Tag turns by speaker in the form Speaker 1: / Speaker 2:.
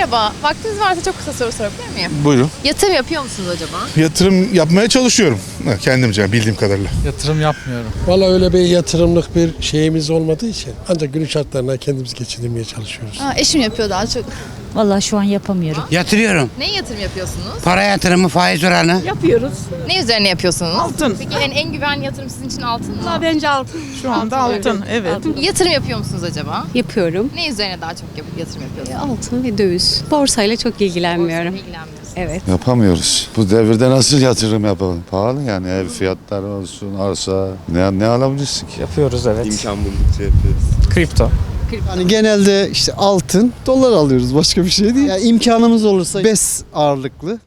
Speaker 1: Merhaba, vaktiniz varsa çok kısa soru sorabilir miyim?
Speaker 2: Buyurun.
Speaker 1: Yatırım yapıyor musunuz acaba?
Speaker 2: Yatırım yapmaya çalışıyorum. Ha, Kendimce bildiğim kadarıyla.
Speaker 3: Yatırım yapmıyorum.
Speaker 4: Valla öyle bir yatırımlık bir şeyimiz olmadığı için ancak günün şartlarına kendimiz geçindirmeye çalışıyoruz.
Speaker 5: Ha, eşim yapıyor daha çok.
Speaker 6: Vallahi şu an yapamıyorum.
Speaker 7: Yatırıyorum.
Speaker 1: Ne yatırım yapıyorsunuz?
Speaker 7: Para yatırımı, faiz oranı.
Speaker 8: Yapıyoruz.
Speaker 1: Ne üzerine yapıyorsunuz?
Speaker 8: Altın.
Speaker 1: Peki en, en güvenli yatırım sizin için altın mı?
Speaker 8: Valla bence altın. Şu anda altın. Evet.
Speaker 1: Yatırım yapıyor musunuz acaba?
Speaker 9: Yapıyorum.
Speaker 1: Ne üzerine daha çok yap- yatırım yapıyorsunuz?
Speaker 9: Altın ve döviz. Borsayla çok ilgilenmiyorum. Evet.
Speaker 10: Yapamıyoruz. Bu devirde nasıl yatırım yapalım? Pahalı yani ev fiyatları olsun, arsa. Ne, ne alabilirsin ki?
Speaker 3: Yapıyoruz evet.
Speaker 10: İmkan buldukça yapıyoruz.
Speaker 3: Kripto.
Speaker 11: Yani genelde işte altın, dolar alıyoruz. Başka bir şey değil. Yani imkanımız olursa BES ağırlıklı